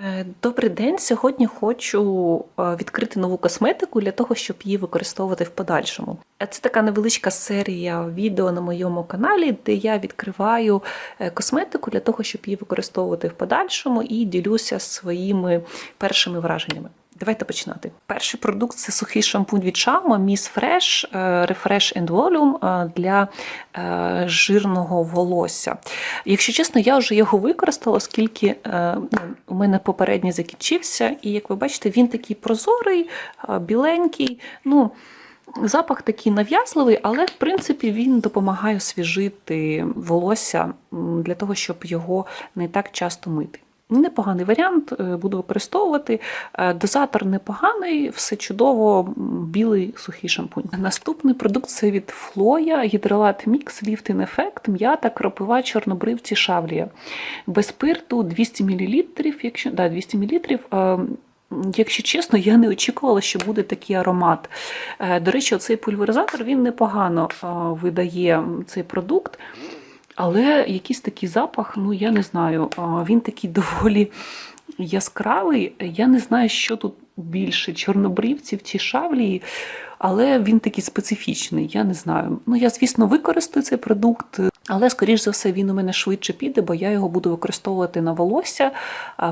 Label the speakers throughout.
Speaker 1: Е, Добрий день. Сьогодні хочу е, відкрити нову косметику для того, щоб її використовувати в подальшому. Е, Це така невеличка серія відео на моєму каналі, де я відкриваю косметику для того, щоб її використовувати в подальшому і ділюся своїми першими враженнями. Давайте починати. Перший продукт це сухий шампунь від Xiaomi Miss Fresh е, Refresh and Volume е, для е, жирного волосся. Якщо чесно, я вже його використала, оскільки ну, у мене попередній закінчився, і як ви бачите, він такий прозорий, біленький. Ну, Запах такий нав'язливий, але в принципі він допомагає освіжити волосся для того, щоб його не так часто мити. Непоганий варіант, е, буду використовувати. Е, Дозатор непоганий, все чудово, білий сухий шампунь. Наступний продукт це від Флоя гідролат Мікс Lifting Effect, м'ята, кропива, чорнобривці, шавлія. Без спирту 200 мл, якщо да, 200 мл. Якщо чесно, я не очікувала, що буде такий аромат. Е, До речі, цей пульверизатор він непогано е, видає цей продукт. Але якийсь такий запах, ну я не знаю, він такий доволі яскравий. Я не знаю, що тут більше чорнобривців чи шавлії, але він такий специфічний. Я не знаю. Ну, я, звісно, використаю цей продукт, але, скоріш за все, він у мене швидше піде, бо я його буду використовувати на волосся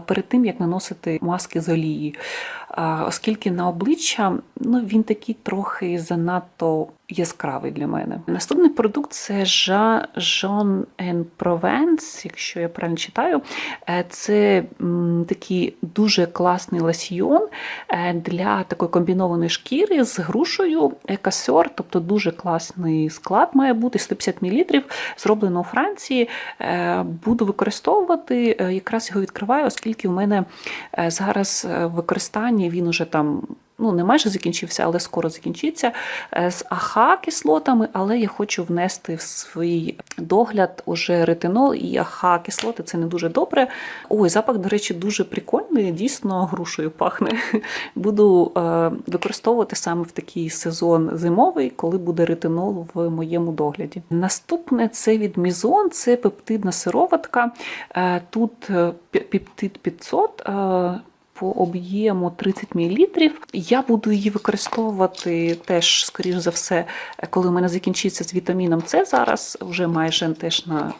Speaker 1: перед тим, як наносити маски з олії. Оскільки на обличчя ну, він такий трохи занадто яскравий для мене. Наступний продукт це Jean Provence, якщо я правильно читаю. Е, Це такий дуже класний лосьйон е, для такої комбінованої шкіри з грушею екасьор, тобто дуже класний склад має бути 150 мл, зроблено у Франції. Е, Буду використовувати, якраз його відкриваю, оскільки в мене зараз використання він уже там. Ну, не майже закінчився, але скоро закінчиться е, з АХ кислотами, але я хочу внести в свій догляд уже ретинол і АХ кислоти. Це не дуже добре. Ой, запах, до речі, дуже прикольний, дійсно грушею пахне. Буду е, використовувати саме в такий сезон зимовий, коли буде ретинол в моєму догляді. Наступне це від Мізон, це пептидна сироватка. Е, тут пептид 500. По об'єму 30 мл. Я буду її використовувати теж, скоріш за все, коли у мене закінчиться з вітаміном С зараз, вже майже теж на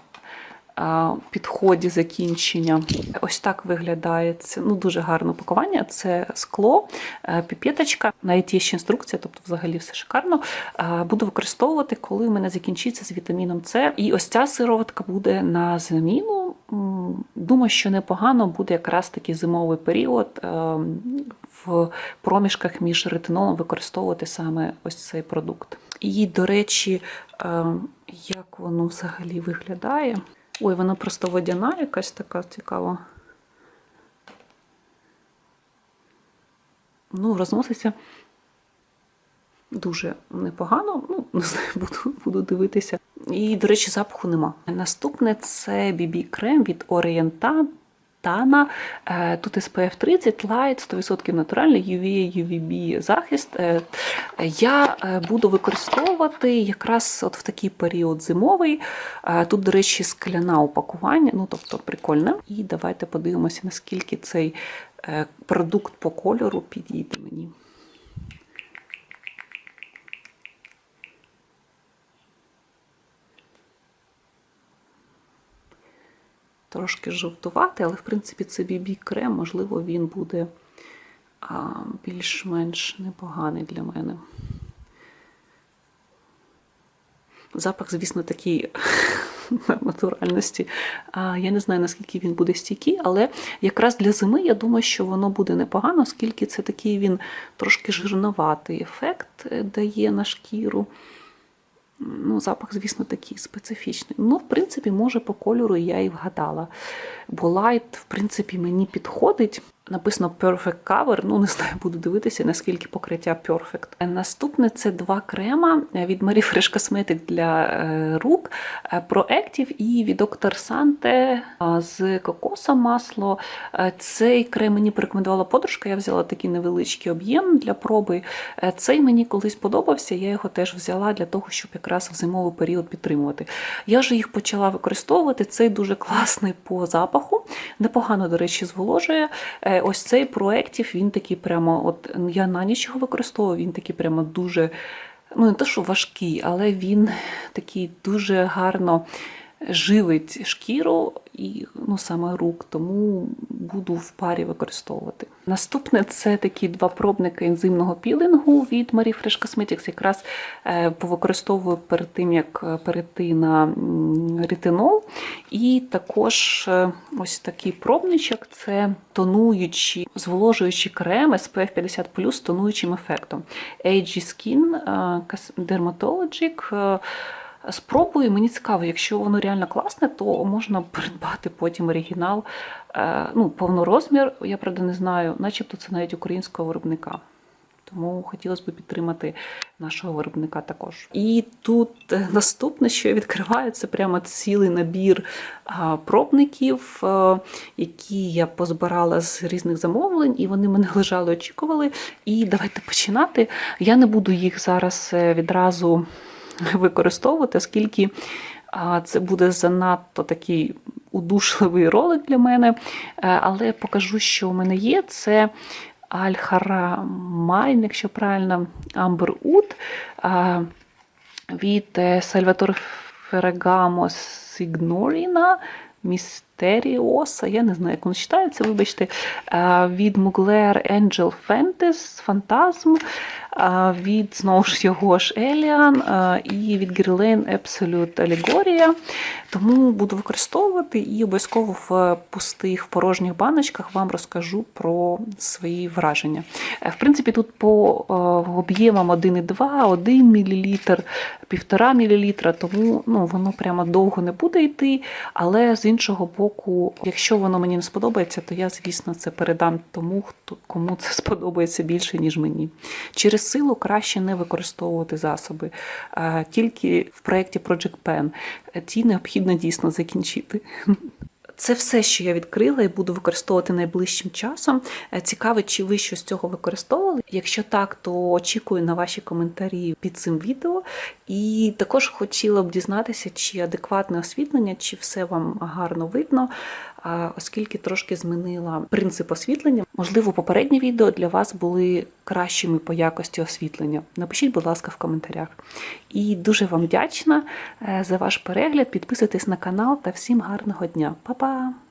Speaker 1: підході закінчення. Ось так виглядає це. Ну, дуже гарне упакування. Це скло, е, піпеточка, навіть є ще інструкція, тобто взагалі все шикарно. Буду використовувати, коли у мене закінчиться з вітаміном С. І ось ця сироватка буде на заміну. Думаю, що непогано буде якраз такий зимовий період е, в проміжках між ретинолом використовувати саме ось цей продукт. І, до речі, е, як воно взагалі виглядає. Ой, вона просто водяна, якась така цікава. Ну, розноситься дуже непогано. Ну, не знаю, буду, буду дивитися. І, до речі, запаху нема. Наступне це BB крем від Орієнта. Тана, Е, тут SPF 30, Light, 100% натуральний, UVA, UVB захист. Е, Я е, буду використовувати якраз от в такий період зимовий. Тут, до речі, скляна упакування, ну тобто прикольне. І давайте подивимося, наскільки цей продукт по кольору підійде мені. Трошки жовтувати, але в принципі це BB крем, можливо, він буде більш-менш непоганий для мене. Запах, звісно, такий на натуральності. Я не знаю, наскільки він буде стійкий, але якраз для зими я думаю, що воно буде непогано, оскільки це такий він трошки жирноватий ефект е, дає на шкіру. Ну, запах, звісно, такий специфічний. Ну, в принципі, може, по кольору я і вгадала. Бо лайт, в принципі, мені підходить. Написано Perfect Cover, ну не знаю, буду дивитися, наскільки покриття Perfect. Наступне це два крема від Marie Fresh Cosmetics для е, рук е, Proactive і від Dr. Sante е, з кокоса масло. Цей крем мені порекомендувала подружка, я взяла такий невеличкий об'єм для проби. Цей мені колись подобався, я його теж взяла для того, щоб якраз в зимовий період підтримувати. Я вже їх почала використовувати. Цей дуже класний по запаху, непогано, до речі, зволожує. Ось цей проєктів, він такий прямо, от я на ніч його використовую, він такий прямо дуже, ну не те, що важкий, але він такий дуже гарно живить шкіру і ну, саме рук, тому буду в парі використовувати. Наступне це такі два пробники ензимного пілінгу від Marie Fresh Cosmetics. Якраз е, повикористовую перед тим, як е, перейти на ретинол. І також е, ось такий пробничок це тонуючий, зволожуючий крем SPF 50 з тонуючим ефектом. AG Skin Dermatologic. Спробую, мені цікаво, якщо воно реально класне, то можна придбати потім оригінал. Е, Ну, повнорозмір, я правда не знаю, начебто це навіть українського виробника. Тому хотілося б підтримати нашого виробника також. І тут е, наступне, що я відкриваю, це прямо цілий набір пробників, е, які я позбирала з різних замовлень, і вони мене лежали, очікували. І давайте починати. Я не буду їх зараз відразу використовувати, оскільки це буде занадто такий удушливий ролик для мене. Е, Але покажу, що у мене є. Це Аль-Харамайн, якщо правильно, Amber Oud а, від е, Сальватор Феррагамо Сігноріна. Містеріоса, я не знаю, як воно читається, вибачте, від Mugler Angel Fantasy, е, від знову ж його ж Еліан і від Guerlain Absolute Allegoria. Тому буду використовувати і обов'язково в пустих порожніх баночках вам розкажу про свої враження. Е, В принципі, тут по е, об'ємам 1,2, 1 мл, 1,5 мл, тому ну, воно прямо довго не буде йти. Але з іншого боку, якщо воно мені не сподобається, то я, звісно, це передам тому, хто кому це сподобається більше, ніж мені. Через силу краще не використовувати засоби. Тільки в проєкті Project Pen. Ті необхідно дійсно закінчити. Це все, що я відкрила і буду використовувати найближчим часом. Е, Цікаво, чи ви щось з цього використовували. Якщо так, то очікую на ваші коментарі під цим відео. І також хотіла б дізнатися, чи адекватне освітлення, чи все вам гарно видно, оскільки трошки змінила принцип освітлення. Можливо, попередні відео для вас були кращими по якості освітлення. Напишіть, будь ласка, в коментарях. І дуже вам вдячна е, за ваш перегляд. Підписуйтесь на канал та всім гарного дня. Па-па!